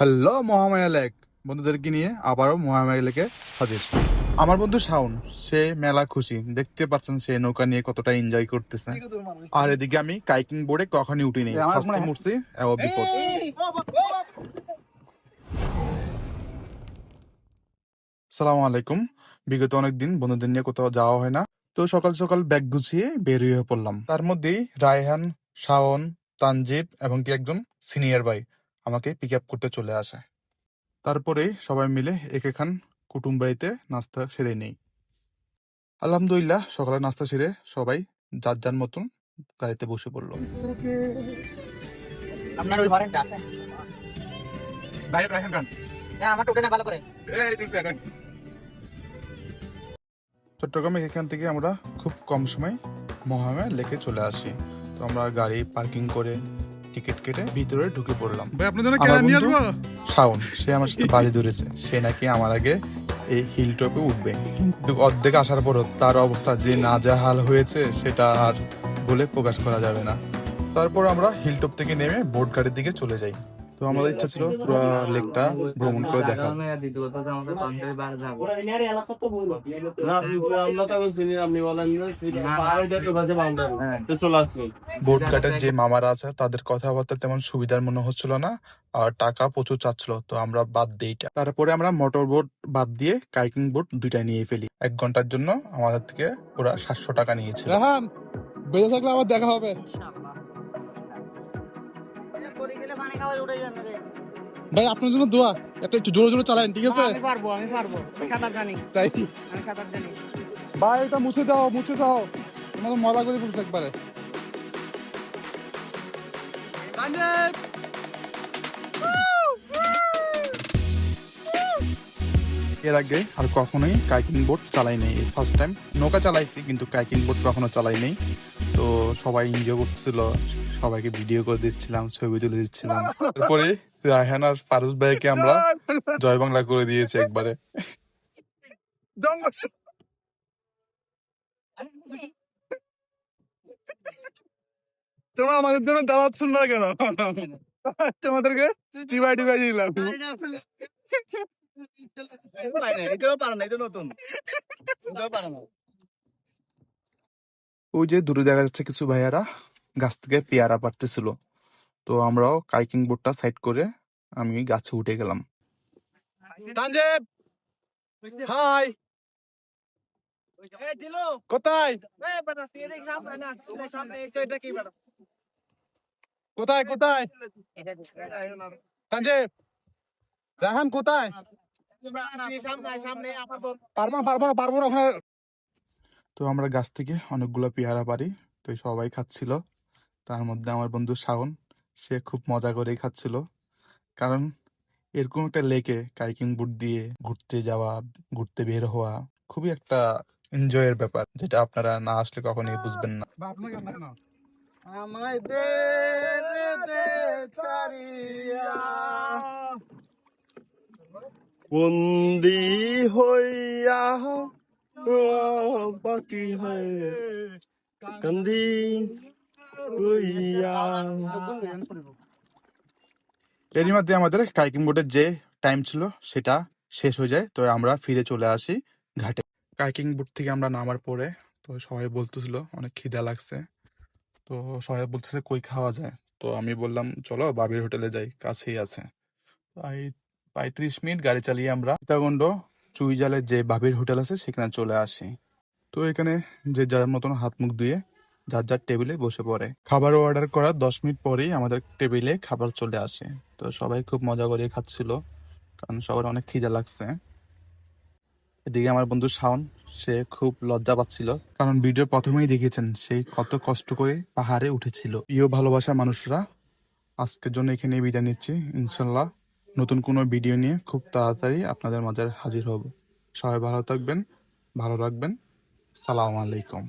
Hello Mahamaya lake বন্ধুদেরকে নিয়ে আবারও মহামায়া লেকে হাজির। আমার বন্ধু শাওন সে মেলা খুশি। দেখতে পাচ্ছেন সে নৌকা নিয়ে কতটা এনজয় করতেছে। আর এদিকে আমি কাইকিং বোর্ডে কখনই উঠিনি ফার্স্ট উঠছি এও বিপদ। সালাম আলাইকুম। বিগত অনেকদিন বন্ধুদের নিয়ে কোথাও যাওয়া হয় না। তো সকাল সকাল ব্যাগ গুছিয়ে বের হয়ে পড়লাম। তার মধ্যেই রায়হান শাওন তানজিব এবং কি একজন সিনিয়র ভাই। আমাকে পিক আপ করতে চলে আসে। তারপরে সবাই মিলে এক এখান কুটুম বাড়িতে নাস্তা সেরে নেই। আলহামদুলিল্লাহ সকালে নাস্তা সেরে সবাই যার যার মতন গাড়িতে বসে পড়ল। আপনার ওই ওয়ারেন্ট আছে? হ্যাঁ আমার টোকেন ভালো করে। চট্টগ্রামে এখান থেকে আমরা খুব কম সময় মহামায়া লেকে চলে আসি। তো আমরা গাড়ি পার্কিং করে টিকিট কেটে ভিতরে ঢুকে পড়লাম। ভাই আপনার জন্য আমার কেনা নিয়ে আসব? শাওন সে আমার সাথে বাজে ধরেছে। সে নাকি আমার আগে এই হিল টপে উঠবে। কিন্তু অর্ধেক আসার পরও তার অবস্থা যে না যা হাল হয়েছে সেটা আর বলে প্রকাশ করা যাবে না। তারপর আমরা হিল টপ থেকে নেমে বোট গাড়ির দিকে চলে যাই। তো আমাদের ইচ্ছা ছিল পুরো লেকটা ভ্রমণ করে দেখা। বোট ঘাটের যে মামারা আছে তাদের কথাবার্তা তেমন সুবিধার মনে হচ্ছিল না আর টাকা প্রচুর চাচ্ছিল তো আমরা বাদ দিই এটা। তারপরে আমরা মোটর বোট বাদ দিয়ে কাইকিং বোট দুইটা নিয়ে ফেলি। এক ঘণ্টার জন্য আমাদের থেকে ওরা সাতশো টাকা নিয়েছিল। বেঁচে থাকলে আবার দেখা হবে। ভাই আপনার জন্য দোয়া। একটা একটু জোরে জোরে চালান ঠিক আছে? আমি পারব আমি পারব। আমি সাঁতার জানি। তাই? আমি সাঁতার জানি। ভাই এটা মুছে দাও মুছে দাও। তোমাকে মজা করে ফেলছে একবারে। এর আগে আর কখনোই কাইকিং বোট চালাই নেই ফার্স্ট টাইম নৌকা চালাইছি কিন্তু কাইকিং বোট কখনো চালাই নেই। তো সবাই এনজয় করছিল সবাইকে ভিডিও করে দিচ্ছিলাম ছবি তুলে দিচ্ছিলাম। তারপরে রায়হান আর ফারুজ ভাইকে আমরা জয় বাংলা করে দিয়েছি একবারে। তোমরা আমাদের জন্য দাওয়াত শুনলো কেন? তোমাদেরকে চিবাই টিবাই দিলাম। ওই যে দূরে দেখা যাচ্ছে কিছু ভাইয়ারা। গাছ থেকে পেয়ারা পারতেছিল তো আমরাও কাইকিং বোর্ডটা সাইড করে আমি গাছে উঠে গেলাম। তানজেব হাই! কোথায়? কোথায় কোথায়? তানজেব রাহান কোথায়? পারব না পারব পারব না তো আমরা গাছ থেকে অনেকগুলো পেয়ারা পারি তো সবাই খাচ্ছিল। তার মধ্যে আমার বন্ধু শাওন সে খুব মজা করেই খাচ্ছিল। কারণ এরকম একটা লেকে কাইকিং বুট দিয়ে ঘুরতে যাওয়া ঘুরতে বের হওয়া খুবই একটা এনজয়ের ব্যাপার যেটা আপনারা না আসলে কখনোই বুঝবেন না। আমায় দে দে ছাড়িয়া বন্দি হইয়া বাকি হয়ে। কান্দি এরই মধ্যে আমাদের কাইকিং বোটের যে টাইম ছিল, সেটা শেষ হয়ে যায়। তো আমরা ফিরে চলে আসি ঘাটে। কাইকিং বোট থেকে আমরা নামার পরে, তো সবাই বলতেছিল, অনেক খিদা লাগছে। তো সবাই বলতেছে, কই খাওয়া যায়? তো আমি বললাম, চলো বাবির হোটেলে যাই, কাছেই আছে। তাই পঁয়ত্রিশ মিনিট গাড়ি চালিয়ে আমরা সীতাকুণ্ড চুইজালের যে বাবির হোটেল আছে, সেখানে চলে আসি। তো এখানে যে যার মতন হাত মুখ ধুয়ে যার যার টেবিলে বসে পড়ে। খাবার অর্ডার করার দশ মিনিট পরেই আমাদের টেবিলে খাবার চলে আসে। তো সবাই খুব মজা করে খাচ্ছিল, কারণ সবার অনেক খিদা লাগছে। এদিকে আমার বন্ধু শাওন, সে খুব লজ্জা পাচ্ছিল, কারণ ভিডিও প্রথমেই দেখেছেন সেই কত কষ্ট করে পাহাড়ে উঠেছিল। প্রিয় ভালোবাসার মানুষরা, আজকের জন্য এখানে বিদায় নিচ্ছি। ইনশাল্লাহ নতুন কোনো ভিডিও নিয়ে খুব তাড়াতাড়ি আপনাদের মাঝে হাজির হব। সবাই ভালো থাকবেন, ভালো রাখবেন। সালাম আলাইকুম।